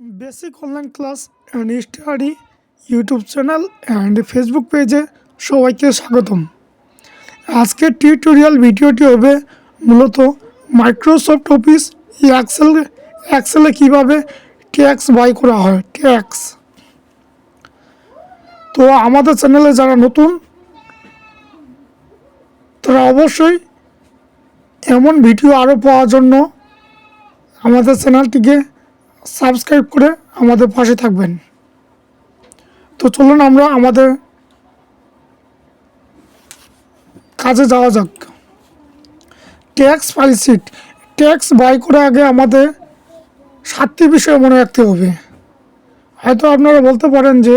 Basic online class and study YouTube channel and Facebook পেজে সবাইকে স্বাগতম। আজকের টিউটোরিয়াল ভিডিওটি হবে মূলত মাইক্রোসফট অফিস এক্সেল এক্সেলে কীভাবে ট্যাক্স বাই করা হয়, ট্যাক্স। তো আমাদের চ্যানেলে যারা নতুন, তারা অবশ্যই এমন ভিডিও আরও পাওয়ার জন্য আমাদের চ্যানেলটিকে সাবস্ক্রাইব করে আমাদের পাশে থাকবেন। তো চলুন আমরা আমাদের কাজে যাওয়া যাক। ট্যাক্স শিট ট্যাক্স বাই করার আগে আমাদের সাতটি বিষয় মনে রাখতে হবে। হয়তো আপনারা বলতে পারেন যে,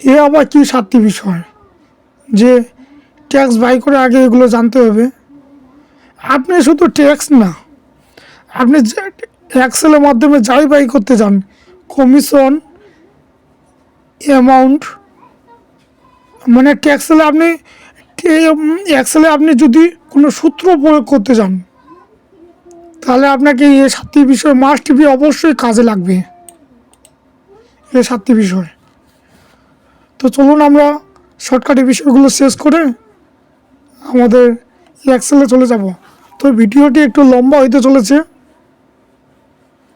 এ আবার কি সাতটি বিষয়? যে ট্যাক্স বাই করার আগে এগুলো জানতে হবে। আপনি শুধু ট্যাক্স না, আপনি এক্সেলের মাধ্যমে যাই বাই করতে যান কমিশন অ্যামাউন্ট মানে ট্যাক্সেলে আপনি এক্সেলে আপনি যদি কোনো সূত্র প্রয়োগ করতে যান, তাহলে আপনাকে এই সাতটি বিষয় মাস্ট বি অবশ্যই কাজে লাগবে। এই সাতটি বিষয়। তো চলুন আমরা শর্টকাটে বিষয়গুলো শেষ করে আমাদের এক্সেলে চলে যাব। তো ভিডিওটি একটু লম্বা হইতে চলেছে।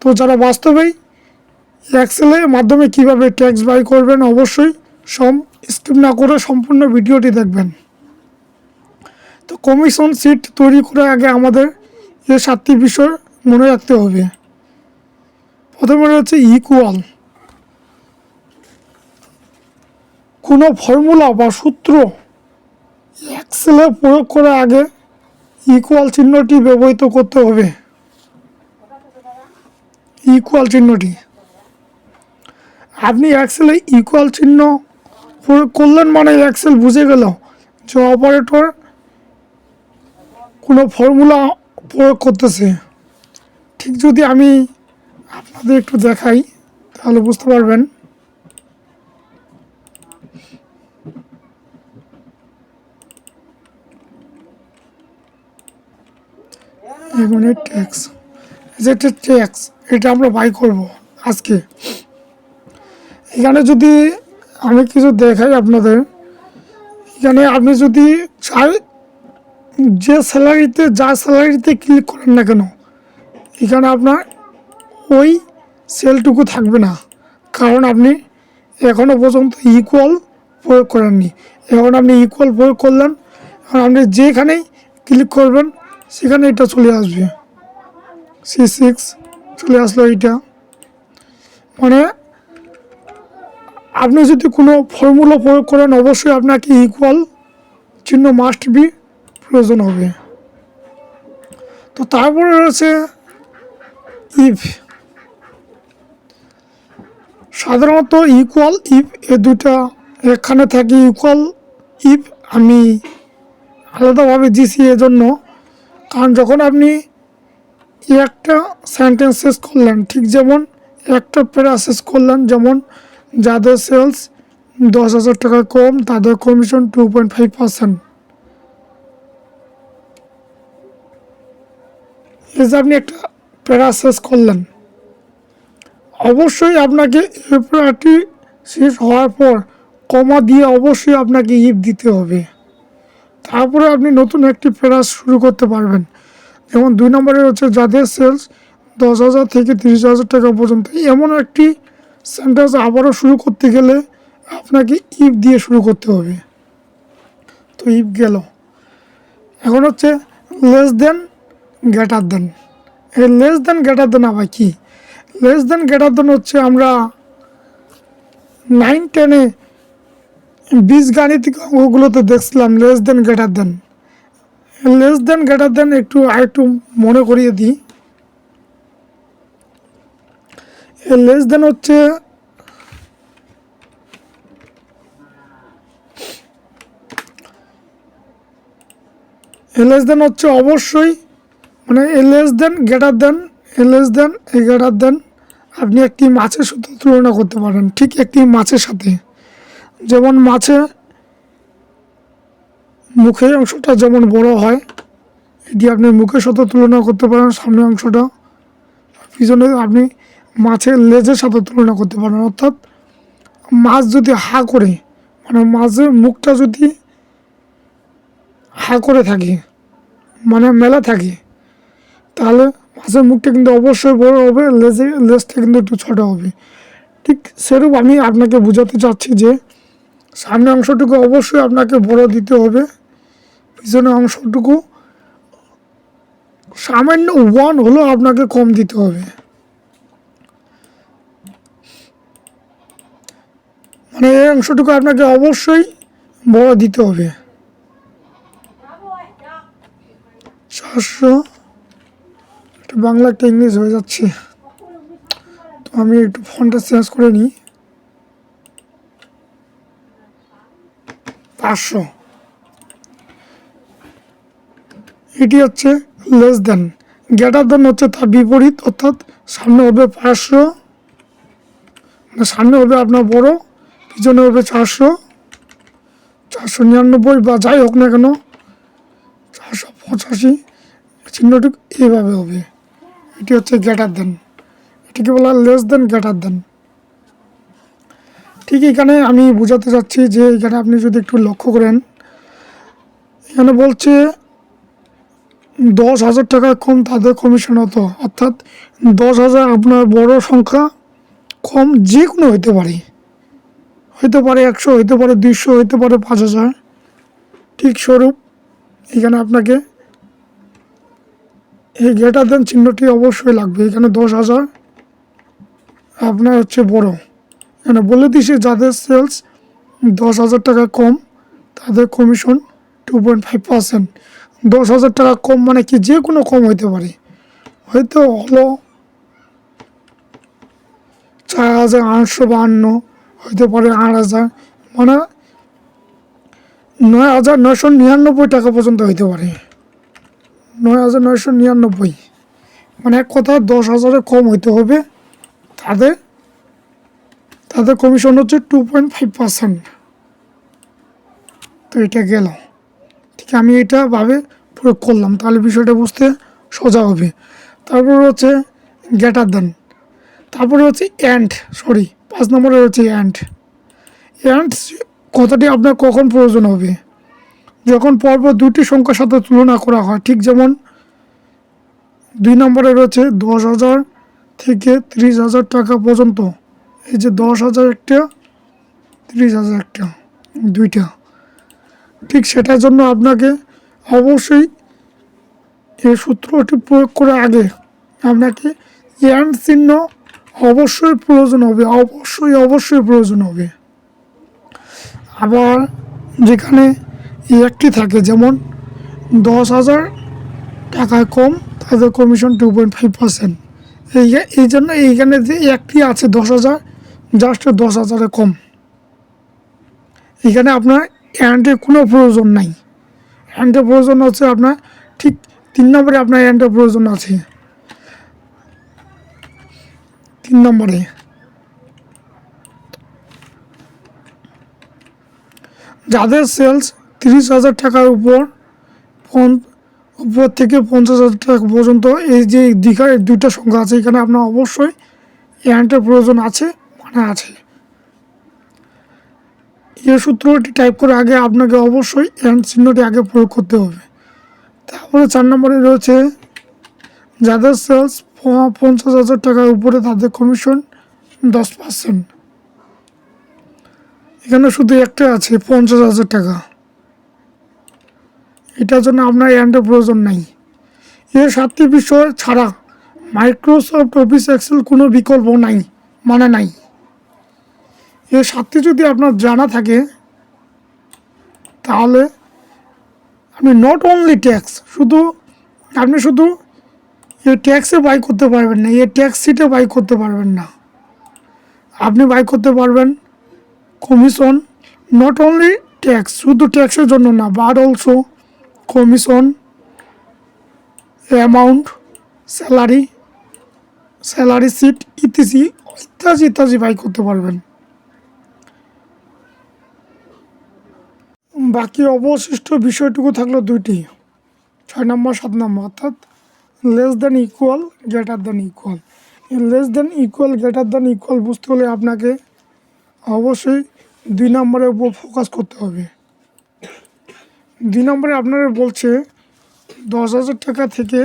তো যারা বাস্তবেই এক্সেলের মাধ্যমে কীভাবে ট্যাক্স বাই করবেন অবশ্যই সম স্কিপ না করে সম্পূর্ণ ভিডিওটি দেখবেন। তো কমিশন সিট তৈরি করে আগে আমাদের এই সাতটি বিষয় মনে রাখতে হবে। প্রথমে হচ্ছে ইকুয়াল কোনো ফর্মুলা বা সূত্র এক্সেলে প্রয়োগ করার আগে ইকুয়াল চিহ্নটি ব্যবহৃত করতে হবে। ইকুয়াল চিহ্নটি। আপনি এক্সেলে ইকুয়াল চিহ্ন প্রয়োগ করলেন মানে এক্সেল বুঝে গেল যে অপারেটর কোনো ফর্মুলা প্রয়োগ করতেছে। ঠিক যদি আমি আপনাদের একটু দেখাই, তাহলে বুঝতে পারবেন। এখানে ট্যাক্স যেটা ট্যাক্স এটা আমরা বাই করব আজকে। এখানে যদি আমি কিছু দেখাই আপনাদের, এখানে আপনি যদি চাই, যে স্যালারিতে যা স্যালারিতে ক্লিক করেন না কেন, এখানে আপনার ওই সেলটুকু থাকবে না। কারণ আপনি এখনও পর্যন্ত ইকুয়াল প্রয়োগ করেননি। এখন আপনি ইকুয়াল প্রয়োগ করলেন, এখন আপনি যেখানেই ক্লিক করবেন, সেখানে এটা চলে আসবে। সি সিক্স চলে আসলো এইটা। মানে আপনি যদি কোনো ফর্মুলা প্রয়োগ করেন, অবশ্যই আপনাকে ইকুয়াল চিহ্ন মাস্ট বি প্রয়োজন হবে। তো তারপরে রয়েছে ইফ সাধারণত ইকুয়াল ইফ এ দুটা এখানে থাকে ইকুয়াল ইফ আমি আলাদাভাবে দিছি এজন্য। কারণ যখন আপনি একটা সেন্টেন্স শেষ করলেন, ঠিক যেমন, একটা প্যারা শেষ করলেন, যেমন, যাদের সেলস দশ হাজার টাকা কম, তাদের commission two point five percent এই যে আপনি একটা প্যারা শেষ করলেন। অবশ্যই আপনাকে এই প্যারাটি শেষ হওয়ার পর কমা দিয়ে অবশ্যই আপনাকে ইফ দিতে হবে। তারপরে আপনি নতুন একটি প্যারা শুরু করতে পারবেন। যেমন দুই নম্বরে হচ্ছে যাদের সেলস দশ হাজার থেকে তিরিশ হাজার টাকা পর্যন্ত। এমন একটি সেন্টেন্স আবারও শুরু করতে গেলে আপনাকে ইফ দিয়ে শুরু করতে হবে। তো ইফ গেল। এখন হচ্ছে লেস দেন গ্রেটার দেন এই লেস দেন গ্রেটার দেন আবার কি? লেস দেন গ্রেটার দেন হচ্ছে আমরা নাইন টেনে বীজ গাণিতিক অঙ্কগুলোতে দেখছিলাম less than greater than less than greater than একটু আরেকটু মনে করিয়ে দিই। লেস দেন হচ্ছে লেস দেন হচ্ছে অবশ্যই মানে less than greater than less than greater than আপনি একটি মাছের সাথে তুলনা করতে পারেন, ঠিক একটি মাছের সাথে। যেমন মাছে মুখের অংশটা যেমন বড় হয়, এটি আপনি মুখের সাথে তুলনা করতে পারেন, সামনের অংশটা। পিছনে আপনি মাছের লেজের সাথে তুলনা করতে পারেন, অর্থাৎ মাছ যদি হা করে মানে মাছের মুখটা যদি হা করে থাকে মানে মেলা থাকে, তাহলে মাছের মুখটা কিন্তু অবশ্যই বড় হবে, লেজে, লেজটা কিন্তু একটু ছোটো হবে। ঠিক সেরূপ আমি আপনাকে বোঝাতে চাচ্ছি যে সামনে অংশটুকু অবশ্যই আপনাকে বড় দিতে হবে। পিছনের অংশটুকু, সামান্য ওয়ান হলেও আপনাকে কম দিতে হবে। মানে এই অংশটুকু আপনাকে অবশ্যই বড় দিতে হবে। চারশো একটা বাংলা একটা ইংলিশ হয়ে যাচ্ছে। তো আমি একটু ফোনটা চেঞ্জ করে নিই। পাঁচশো। এটি হচ্ছে লেস দেন গ্রেটার দেন হচ্ছে তার বিপরীত, অর্থাৎ সামনে হবে পাঁচশো। মানে সামনে হবে আপনার বড়, পিছনে হবে চারশো। চারশো নিরানব্বই বা যাই হোক না কেন, চারশো পঁচাশি। চিহ্নটি এইভাবে হবে। এটি হচ্ছে গ্রেটার দেন এটিকে বলা লেস দেন গ্রেটার দেন ঠিক এখানে আমি বোঝাতে চাচ্ছি যে এখানে আপনি যদি একটু লক্ষ্য করেন, এখানে বলছে দশ হাজার টাকা কম তাদের কমিশন হতো। অর্থাৎ দশ হাজার আপনার বড় সংখ্যা কম যে কোনো হইতে পারে। হইতে পারে একশো, হইতে পারে দুইশো, হইতে পারে পাঁচ হাজার। ঠিক স্বরূপ এখানে আপনাকে এই গ্রেটার দেন চিহ্নটি অবশ্যই লাগবে। এখানে দশ হাজার আপনার হচ্ছে বড়। এখানে বলে দিছি যাদের সেলস দশ হাজার টাকা কম, তাদের commission two point five percent দশ হাজার টাকা কম মানে কি যে কোনো কম হইতে পারে। হয়তো হলো চার হাজার আটশো বাহান্ন, হইতে পারে আট হাজার মানে নয় হাজার নয়শো নিরানব্বই টাকা পর্যন্ত হইতে পারে। নয় হাজার নয়শো নিরানব্বই মানে এক কথা দশ হাজারের কম হইতে হবে। তাদের তাদের কমিশন হচ্ছে টু পয়েন্ট ফাইভ পার্সেন্ট তো এটা গেল। ঠিক আমি এটা ভাবে প্রয়োগ করলাম, তাহলে বিষয়টা বুঝতে সোজা হবে। তারপর হচ্ছে গ্যাটার দেন। তারপরে হচ্ছে অ্যান্ড, সরি, পাঁচ নম্বরে হচ্ছে অ্যান্ড। অ্যান্ড কথাটি আপনার কখন প্রয়োজন হবে? যখন পরপর দুটি সংখ্যার সাথে তুলনা করা হয়, ঠিক যেমন দুই নম্বরে রয়েছে দশ হাজার থেকে ত্রিশ হাজার টাকা পর্যন্ত। এই যে দশ হাজার একটা, ত্রিশ হাজার একটা, দুইটা। ঠিক সেটার জন্য আপনাকে অবশ্যই এই সূত্রটি প্রয়োগ করার আগে আপনাকে অ্যান্ড চিহ্ন অবশ্যই প্রয়োজন হবে, অবশ্যই অবশ্যই প্রয়োজন হবে। আবার যেখানে একটি থাকে, যেমন দশ হাজার টাকায় কম, তাদের commission two point five percent এই এই জন্য এইখানে যে একটি আছে দশ হাজার জাস্ট দশ হাজারে কম। এখানে আপনার অ্যান্ডের কোনো প্রয়োজন নাই। অ্যান্ডের প্রয়োজন হচ্ছে আপনার ঠিক তিন নম্বরে আপনার অ্যান্ডের প্রয়োজন আছে। তিন নম্বরে। যাদের সেলস তিরিশ হাজার টাকার উপর উপর থেকে পঞ্চাশ হাজার টাকা পর্যন্ত, এই যে দীঘা দুইটা সংখ্যা আছে, এখানে আপনার অবশ্যই অ্যান্টের প্রয়োজন আছে মানে আছে। এই সূত্রটি টাইপ করে আগে আপনাকে অবশ্যই অ্যান্ড চিহ্নটি আগে প্রয়োগ করতে হবে। তারপরে চার নম্বরে রয়েছে, যাদের সেলস পঞ্চাশ হাজার টাকার উপরে তাদের কমিশন দশ পার্সেন্ট এখানে শুধু একটা আছে, পঞ্চাশ হাজার টাকা। এটার জন্য আপনার অ্যান্ডের প্রয়োজন নাই। এর সাতটি বিষয় ছাড়া মাইক্রোসফট অফিস এক্সেল কোনো বিকল্প নাই মানে নাই। এই সাতটি যদি আপনার জানা থাকে, তাহলে আপনি নট অনলি ট্যাক্স শুধু আপনি শুধু এই ট্যাক্সে বাই করতে পারবেন না এই ট্যাক্স সিটে বাই করতে পারবেন না। আপনি বাই করতে পারবেন কমিশন নট অনলি ট্যাক্স শুধু ট্যাক্সের জন্য না but also commission amount salary salary sheet ইত্যাদি ইত্যাদি ইত্যাদি বাই করতে পারবেন। বাকি অবশিষ্ট বিষয়টুকু থাকল দুইটি। ছয় নম্বর, সাত নম্বর। অর্থাৎ less than equal greater than equal less than equal greater than equal বুঝতে হলে আপনাকে অবশ্যই দুই নম্বরের উপর ফোকাস করতে হবে। দুই নম্বরে আপনারা বলছে দশ হাজার টাকা থেকে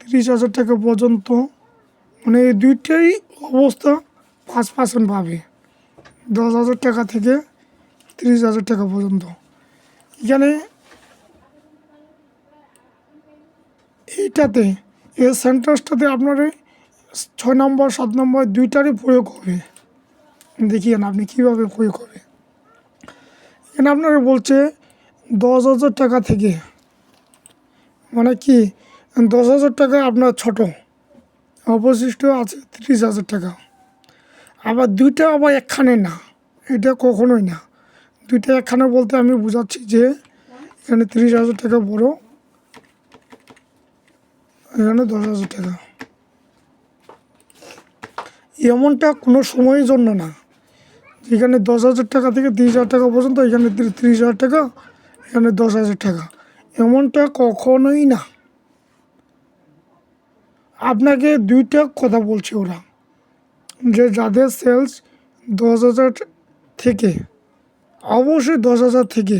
তিরিশ হাজার টাকা পর্যন্ত মানে এই দুইটাই অবস্থা পাঁচ পার্সেন্ট পাবে। দশ হাজার টাকা থেকে তিরিশ হাজার টাকা পর্যন্ত। এখানে এইটাতে, এই সেন্টেন্সটাতে আপনার ছয় নম্বর, সাত নম্বর দুইটারই প্রয়োগ হবে। দেখিয়েন আপনি কীভাবে প্রয়োগ হবে। এখানে আপনারা বলছে দশ হাজার টাকা থেকে। মানে কি? দশ হাজার টাকা আপনার ছোট। অবশিষ্ট আছে তিরিশ হাজার টাকা। আবার দুইটা আবার একখানে না। এটা কখনোই না। দুইটা একখানে বলতে আমি বোঝাচ্ছি যে এখানে তিরিশ হাজার টাকা বড়, এখানে দশ হাজার টাকা। এমনটা কোনো সময়ের জন্য না। এখানে দশ হাজার টাকা থেকে তিরিশ হাজার টাকা পর্যন্ত, এখানে তিরিশ হাজার টাকা, এখানে দশ হাজার টাকা। এমনটা কখনোই না। আপনাকে দুইটা কথা বলছে ওরা। যে যাদের সেলস দশ হাজার থেকে অবশ্যই দশ হাজার থেকে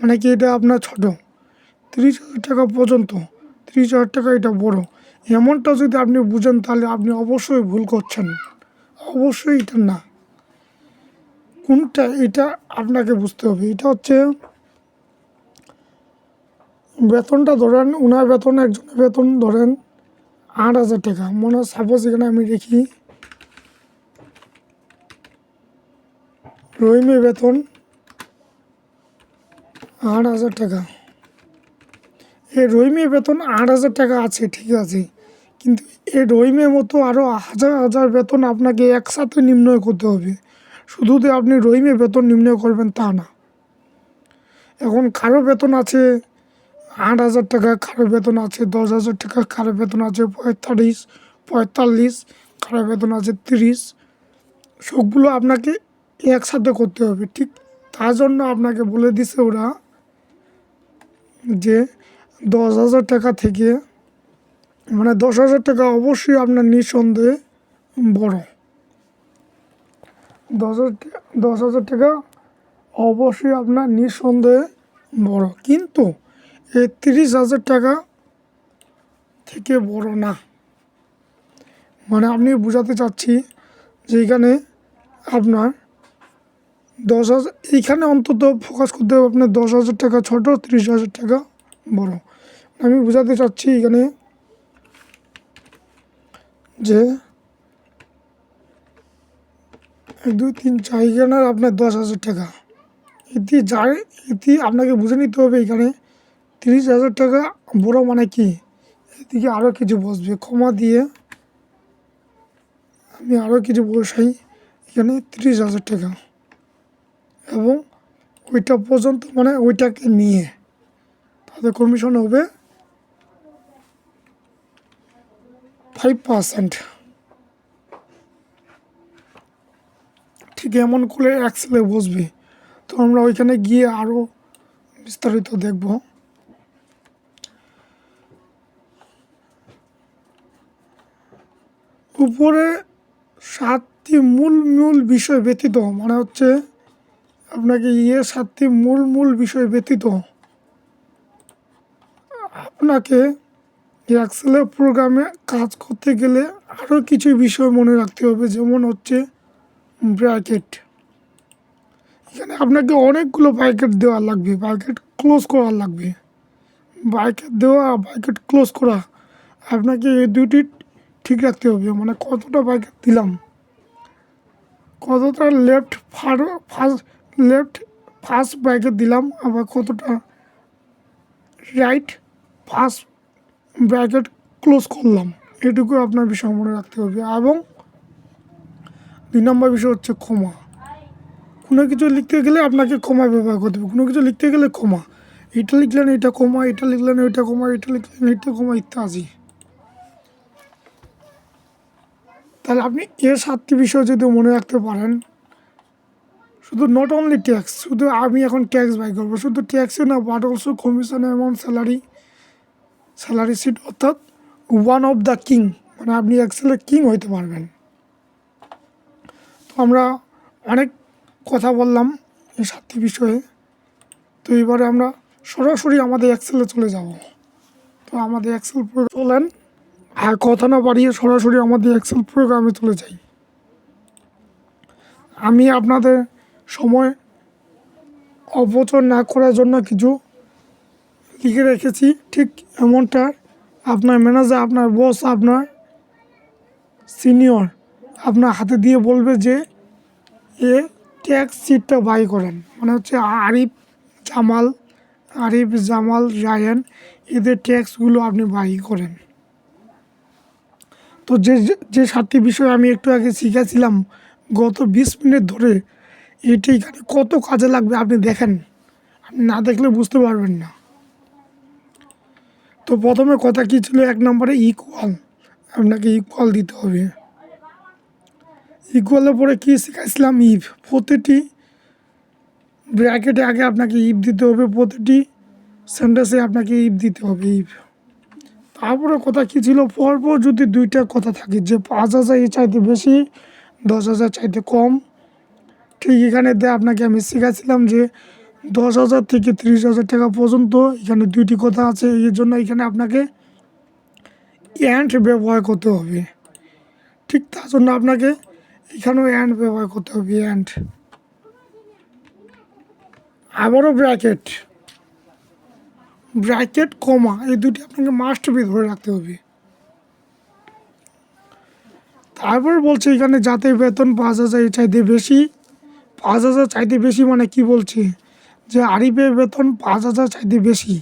মানে কি এটা আপনার ছোট। তিরিশ হাজার টাকা পর্যন্ত, তিরিশ হাজার টাকা এটা বড়। এমনটা যদি আপনি বুঝেন, তাহলে আপনি অবশ্যই ভুল করছেন। অবশ্যই এটা না। কোনটা এটা আপনাকে বুঝতে হবে। এটা হচ্ছে বেতনটা ধরেন ওনার বেতন, একজনের বেতন ধরেন আট হাজার টাকা। মনে হয় সাপোজ এখানে আমি দেখি, রহিমের বেতন আট হাজার টাকা। এ রহিমের বেতন আট হাজার টাকা আছে, ঠিক আছে। কিন্তু এ রহিমের মতো আরও হাজার হাজার বেতন আপনাকে একসাথে নির্ণয় করতে হবে। শুধু যে আপনি রহিমের বেতন নির্ণয় করবেন তা না। এখন কারও বেতন আছে আট হাজার টাকা, কারও বেতন আছে দশ হাজার টাকা, কারও বেতন আছে পঁয়তাল্লিশ পঁয়তাল্লিশ, কারও বেতন আছে তিরিশ। সবগুলো আপনাকে একসাথে করতে হবে, ঠিক তার জন্য আপনাকে বলে দিছে ওরা যে দশ হাজার টাকা থেকে মানে দশ হাজার টাকা অবশ্যই আপনার নিঃসন্দেহে বড়। দশ দশ হাজার টাকা অবশ্যই আপনার নিঃসন্দেহে বড়। কিন্তু এই তিরিশ হাজার টাকা থেকে বড় না। মানে আপনি বোঝাতে চাচ্ছি যে এখানে আপনার দশ হাজার, এইখানে অন্তত ফোকাস করতে হবে আপনার দশ হাজার টাকা ছোট, তিরিশ হাজার টাকা বড়। আমি বোঝাতে চাচ্ছি এখানে যে এক, দুই, তিন, চার, এখানে আপনার দশ হাজার টাকা। এটি যায় এটি আপনাকে বুঝে নিতে হবে এখানে তিরিশ হাজার টাকা বড় মানে কি? এদিকে আরও কিছু বসবে, ক্ষমা দিয়ে আমি আরও কিছু বসাই। এখানে তিরিশ হাজার টাকা। এবং ওইটা পর্যন্ত মানে ওইটাকে নিয়ে তাদের কমিশন হবে ফাইভ পার্সেন্ট ঠিক এমন করে এক্সেলে বসবে। তো আমরা ওইখানে গিয়ে আরও বিস্তারিত দেখব। উপরে সাতটি মূল মূল বিষয় ব্যতীত মানে হচ্ছে আপনাকে ইয়ে সাতটি মূল মূল বিষয় ব্যতীত আপনাকে এক্সেলের প্রোগ্রামে কাজ করতে গেলে আরও কিছু বিষয় মনে রাখতে হবে, যেমন হচ্ছে ব্র্যাকেট এখানে আপনাকে অনেকগুলো ব্র্যাকেট দেওয়া লাগবে ব্র্যাকেট ক্লোজ করা লাগবে। ব্র্যাকেট দেওয়া ব্র্যাকেট ক্লোজ করা, আপনাকে এই দুটি ঠিক রাখতে হবে মানে কতটা ব্র্যাকেট দিলাম। কতটা left far first left first bracket দিলাম, আবার কতটা রাইট ফার্স্ট ব্র্যাকেট ক্লোজ করলাম। এটুকু আপনার বিষয় মনে রাখতে হবে। এবং দুই নম্বর বিষয় হচ্ছে ক্ষমা। কোনো কিছু লিখতে গেলে আপনাকে ক্ষমা ব্যবহার করতে হবে। কোনো কিছু লিখতে গেলে ক্ষমা। এটা লিখলেন, এটা ক্ষমা, এটা লিখলেন এটা ক্ষমা, এটা লিখলেন, এটা ক্ষমা ইত্যাদি। তাহলে আপনি এর সাতটি বিষয় যদি মনে রাখতে পারেন শুধু নট অনলি ট্যাক্স শুধু আমি এখন ট্যাক্স বাই করব। শুধু ট্যাক্সে না but also commission amount salary salary sheet অর্থাৎ ওয়ান অফ দ্য কিং মানে আপনি এক্সেলের কিং হইতে পারবেন। তো আমরা অনেক কথা বললাম এই সাতটি বিষয়ে। তো এবারে আমরা সরাসরি আমাদের এক্সেলে চলে যাব। তো আমাদের এক্সেল চলেন। আর কথা না বাড়িয়ে সরাসরি আমাদের এক্সেল প্রোগ্রামে চলে যাই। আমি আপনাদের সময় অপচয় না করার জন্য কিছু লিখে রেখেছি। ঠিক এমনটা আপনার ম্যানেজার আপনার বস আপনার সিনিয়র আপনার হাতে দিয়ে বলবে যে, এ ট্যাক্স সিটটা বাই করেন। মানে হচ্ছে আরিফ জামাল আরিফ জামাল রায়ান এদের ট্যাক্সগুলো আপনি বাই করেন। তো যে যে সাতটি বিষয় আমি একটু আগে শিখেছিলাম, গত বিশ মিনিট ধরে এটি এখানে কত কাজে লাগবে আপনি দেখেন। আপনি না দেখলে বুঝতে পারবেন না। তো প্রথমে কথা কী ছিল? এক নম্বরে ইকুয়াল আপনাকে ইকুয়াল দিতে হবে। ইকুয়ালের পরে কী শিখাইছিলাম? ইফ প্রতিটি ব্র্যাকেটে আগে আপনাকে ইফ দিতে হবে। প্রতিটি সেন্টেন্সে আপনাকে ইফ দিতে হবে ইফ তারপরে কথা কী ছিল? পরপর যদি দুইটা কথা থাকে, যে পাঁচ হাজার চাইতে বেশি, দশ হাজার চাইতে কম ঠিক এখানে দিয়ে আপনাকে আমি শেখাচ্ছিলাম যে দশ হাজার থেকে তিরিশ হাজার টাকা পর্যন্ত এখানে দুইটি কথা আছে এর জন্য এখানে আপনাকে অ্যান্ড ব্যবহার করতে হবে। ঠিক তার জন্য আপনাকে এখানেও অ্যান্ড ব্যবহার করতে হবে অ্যান্ড আবারও ব্র্যাকেট ব্র্যাকেট কমা এই দুটি আপনাকে মাস্ট বি ধরে রাখতে হবে। তারপর বলছে এখানে যাতে বেতন পাঁচ হাজার চাইতে বেশি পাঁচ হাজার চাইতে বেশি মানে কি বলছে? যে আরিফের বেতন পাঁচ হাজার চাইতে বেশি।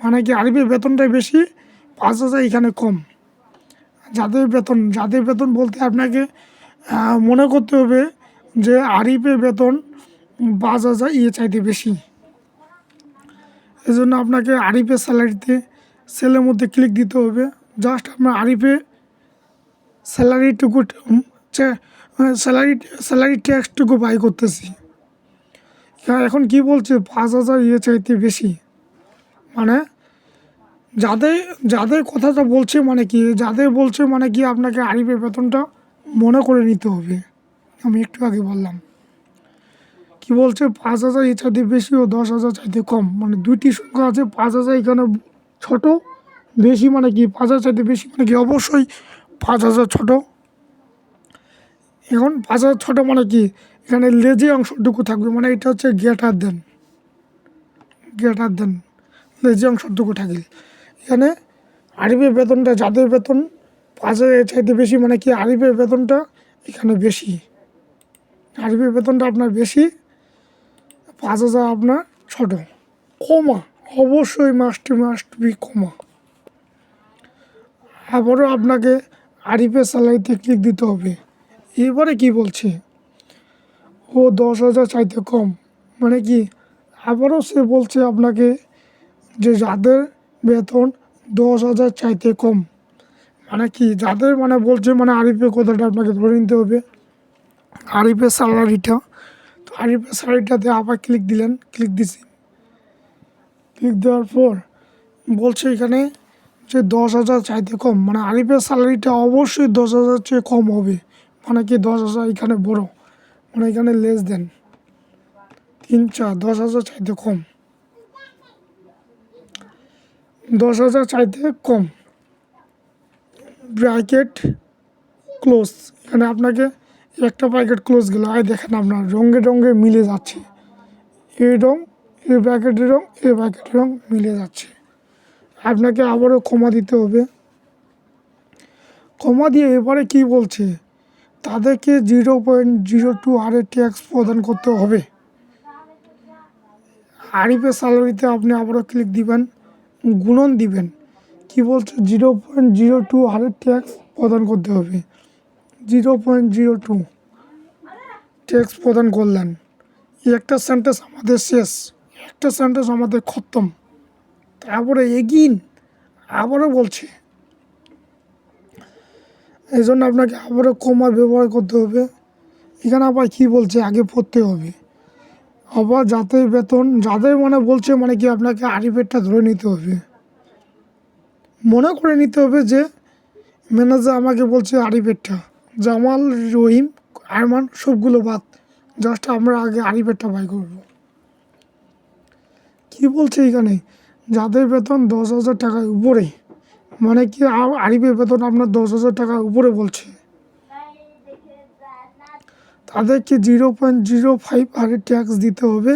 মানে কি আরিফের বেতনটাই বেশি? পাঁচ হাজার এখানে কম। যাদের বেতন যাদের বেতন বলতে আপনাকে মনে করতে হবে যে আরিফের বেতন পাঁচ হাজার ইয়ে চাইতে বেশি। এই জন্য আপনাকে আরিফের স্যালারিতে সেলের মধ্যে ক্লিক দিতে হবে। জাস্ট আপনার আরিফে স্যালারিটুকু স্যালারি স্যালারি ট্যাক্সটুকু বাই করতেছি। এখানে এখন কি বলছে, পাঁচ হাজার ইয়ে চাইতে বেশি। মানে যাদের যাদের কথাটা বলছে মানে কি, যাদের বলছে মানে কি আপনাকে আরিফের বেতনটা মনে করে নিতে হবে। আমি একটু আগে বললাম। কি বলছে, পাঁচ হাজার এ চাইতে বেশি ও দশ হাজার চাইতে কম। মানে দুইটি সংখ্যা আছে, পাঁচ হাজার এখানে ছোট, বেশি মানে কি, পাঁচ হাজার চাইতে বেশি মানে কি, অবশ্যই পাঁচ হাজার ছোটো। এখন পাঁচ হাজার ছোটো মানে কি? এখানে লেজে অংশটুকু থাকবে মানে এটা হচ্ছে গেটার দেন। গেটার দেন, লেজে অংশটুকু থাকে এখানে আরিফের বেতনটা, যাদের বেতন পাঁচ হাজার চাইতে বেশি মানে কি আরিফের বেতনটা এখানে বেশি। আরিফের বেতনটা আপনার বেশি, পাঁচ হাজার আপনার ছোট। কমা, অবশ্যই মাস্ট মাস্ট বি কমা। আবারও আপনাকে আরিফের স্যালারিতে ক্লিক দিতে হবে। এবারে কি বলছে? ও দশ হাজার চাইতে কম। মানে কি, আবারও সে বলছে আপনাকে যে যাদের বেতন দশ হাজার চাইতে কম। মানে কি, যাদের মানে বলছে মানে আরিফের কথাটা আপনাকে ধরে নিতে হবে। আরিফের স্যালারিটা, তো আরিফের স্যালারিটাতে আবার ক্লিক দিলেন ক্লিক দিছি। ক্লিক দেওয়ার পর বলছে এখানে যে দশ হাজার চাইতে কম। মানে আরিফের স্যালারিটা অবশ্যই দশ হাজার চেয়ে কম হবে। মানে কি দশ হাজার এখানে বড় মানে এখানে লেস দেন। তিন চার, দশ হাজার চাইতে কম। দশ হাজার চাইতে কম। ব্র্যাকেট ক্লোজ এখানে আপনাকে একটা প্যাকেট ক্লোজ গেল। আয় দেখেন আপনার, রঙে রঙে মিলে যাচ্ছে। এই রং, এ প্যাকেটের রং, এ প্যাকেটের রং মিলে যাচ্ছে। আপনাকে আবারও ক্ষমা দিতে হবে। ক্ষমা দিয়ে এবারে কি বলছে? তাদেরকে জিরো পয়েন্ট জিরো টু হারে ট্যাক্স প্রদান করতে হবে। আরিফের স্যালারিতে আপনি আবারও ক্লিক দিবেন, গুণন দিবেন। কি বলছে? জিরো পয়েন্ট জিরো টু হারে ট্যাক্স প্রদান করতে হবে। Zero point zero two tax প্রদান করলেন। একটা সেন্টেন্স আমাদের শেষ। একটা সেন্টেন্স আমাদের খতম। তারপরে এগিন আবারও বলছে এই জন্য আপনাকে আবারও কমা ব্যবহার করতে হবে। এখানে আবার কী বলছে? আগে পড়তে হবে। আবার যাতে বেতন, যাদের মানে বলছে মানে কি আপনাকে আরিফেরটা ধরে নিতে হবে। মনে করে নিতে হবে যে ম্যানেজার আমাকে বলছে আরিফেরটা। জামাল, রহিম, আরমান সবগুলো বাদ। জাস্ট আমরা আগে আরিফেরটা বাই করব। কি বলছে এখানে? যাদের বেতন দশ হাজার টাকার উপরে। মানে কি আরিফের বেতন আপনার দশ হাজার টাকার উপরে বলছে। তাদেরকে জিরো পয়েন্ট জিরো ফাইভ হারে ট্যাক্স দিতে হবে।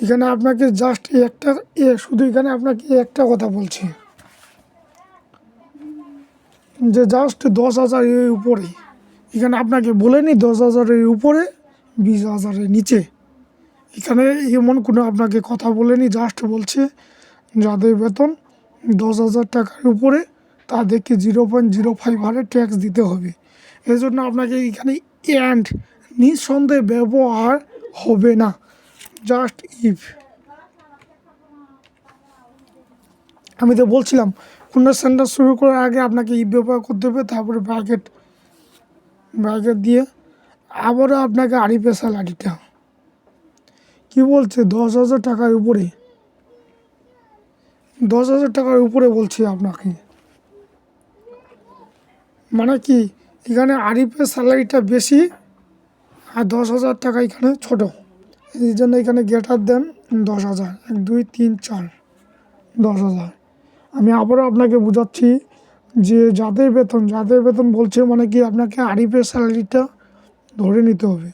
এখানে আপনাকে জাস্ট একটা, এ শুধু এখানে আপনাকে একটা কথা বলছে। যে জাস্ট দশ হাজার এর উপরে। এখানে আপনাকে বলেনি দশ হাজারের উপরে, বিশ হাজারের নিচে। এখানে এমন কোনো আপনাকে কথা বলেনি, জাস্ট বলছে যাদের বেতন দশ হাজার টাকার উপরে, তাদেরকে জিরো পয়েন্ট জিরো ফাইভ হারে ট্যাক্স দিতে হবে। এই জন্য আপনাকে এখানে অ্যান্ড নিঃসন্দেহে ব্যবহার হবে না। জাস্ট ইফ আমি তো বলছিলাম কোনো সেন্টার শুরু করার আগে আপনাকে ইফ ব্যবহার করতে হবে, তারপরে ব্র্যাকেট ব্র্যাকেট দিয়ে আবারও আপনাকে আরিফের স্যালারিটা কী বলছে? দশ হাজার টাকার উপরে। দশ হাজার টাকার উপরে বলছি আপনাকে। মানে কি, এখানে আরিফের স্যালারিটা বেশি আর দশ হাজার টাকা এখানে ছোট। এই জন্য এখানে গেটার দেন দশ হাজার। এক, দুই, তিন, চার, দশ হাজার। আমি আবারও আপনাকে বোঝাচ্ছি যে যাদের বেতন যাদের বেতন বলছে মানে কি আপনাকে আরিফের স্যালারিটা ধরে নিতে হবে।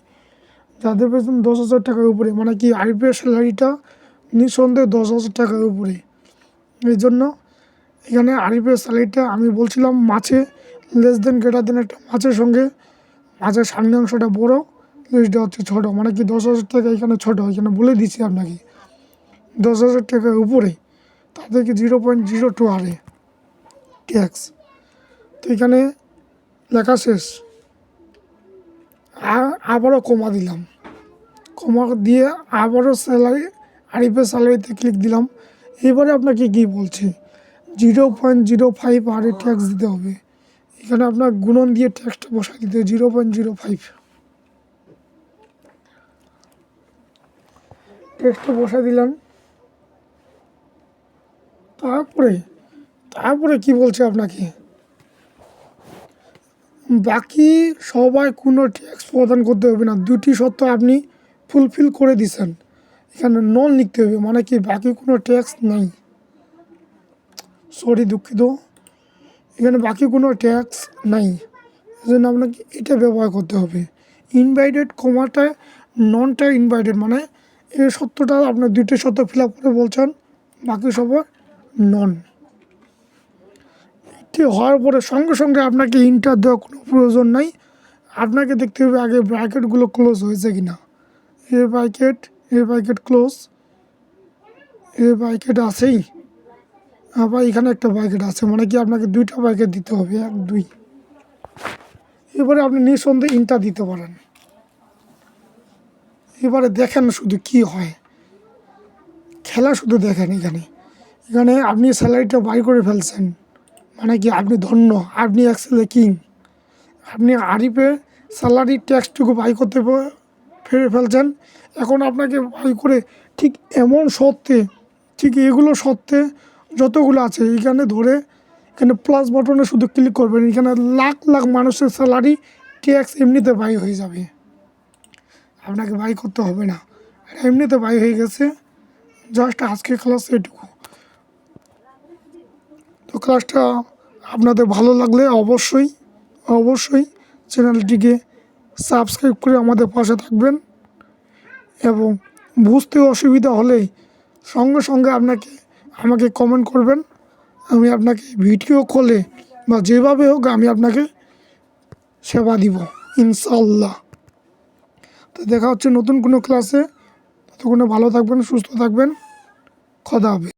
যাদের বেতন দশ হাজার টাকার উপরে মানে কি আরিফের স্যালারিটা নিঃসন্দেহে দশ হাজার টাকার উপরে। এই জন্য এখানে আরিফের স্যালারিটা আমি বলছিলাম মাছে লেস দেন গ্রেটার দেন একটা মাছের সঙ্গে। মাছের সামনে অংশটা বড় লেসটা হচ্ছে ছোটো। মানে কি দশ হাজার টাকা এখানে ছোটো, এখানে বলে দিচ্ছি আপনাকে। দশ হাজার টাকার উপরে তাদেরকে জিরো পয়েন্ট জিরো টু হারে ট্যাক্স তো এখানে লেখা শেষ। আবারও কমা দিলাম। কমা দিয়ে আবারও স্যালারি আরিফের স্যালারিতে ক্লিক দিলাম। এবারে আপনাকে কী বলছে? জিরো পয়েন্ট জিরো ফাইভ হারে ট্যাক্স দিতে হবে। এখানে আপনার গুণন দিয়ে ট্যাক্সটা বসাই দিতে জিরো পয়েন্ট জিরো ফাইভ। ট্যাক্সটা বসাই দিলাম। তারপরে তারপরে কি বলছে আপনাকে? বাকি সবাই কোনো ট্যাক্স প্রদান করতে হবে না। দুটি শর্ত আপনি ফুলফিল করে দিছেন এখানে নন লিখতে হবে মানে কি বাকি কোনো ট্যাক্স নাই। সরি দুঃখিত। এখানে বাকি কোনো ট্যাক্স নাই। জন্য আপনাকে এটা ব্যবহার করতে হবে। ইনভাইটেড কমাটা ননটা ইনভাইটেড মানে এই সত্যটা আপনার দুইটি সত্য ফিল আপ করে বলছেন, বাকি সবার নন এটি হওয়ার পরে সঙ্গে সঙ্গে আপনাকে ইন্টার দেওয়ার কোনো প্রয়োজন নাই। আপনাকে দেখতে হবে আগে ব্র্যাকেটগুলো ক্লোজ হয়েছে কি না এ ব্র্যাকেট এ ব্র্যাকেট ক্লোজ। এ ব্র্যাকেট আছেই। আবার এখানে একটা ব্র্যাকেট আছে মানে কি আপনাকে দুইটা ব্র্যাকেট দিতে হবে, এক, দুই। এবারে আপনি নিঃসন্দেহে ইন্টার দিতে পারেন। এবারে দেখেন শুধু কি হয়। খেলা শুধু দেখেন এখানে। এখানে আপনি স্যালারিটা বাই করে ফেলছেন। মানে কি আপনি ধন্য, আপনি অ্যাক্সেলে কিং। আপনি আরিফে স্যালারি ট্যাক্সটুকু বাই করতে ফেরে ফেলছেন। এখন আপনাকে বাই করে ঠিক এমন সত্ত্বে ঠিক এগুলো সত্ত্বে যতগুলো আছে, এখানে ধরে এখানে প্লাস বাটনে শুধু ক্লিক করবেন। এখানে লাখ লাখ মানুষের স্যালারি ট্যাক্স এমনিতে বাই হয়ে যাবে। আপনাকে বাই করতে হবে না। আর এমনিতে বাই হয়ে গেছে। জাস্ট আজকে ক্লাস এটুকু। তো ক্লাসটা আপনাদের ভালো লাগলে অবশ্যই অবশ্যই চ্যানেলটিকে সাবস্ক্রাইব করে আমাদের পাশে থাকবেন এবং বুঝতে অসুবিধা হলে সঙ্গে সঙ্গে আপনাকে, আমাকে কমেন্ট করবেন। আমি আপনাকে ভিডিও কলে বা যেভাবে হোক আমি আপনাকে সেবা দিব ইনশাল্লাহ তো দেখা হচ্ছে নতুন কোনো ক্লাসে ততক্ষণে ভালো থাকবেন, সুস্থ থাকবেন। খদা হবে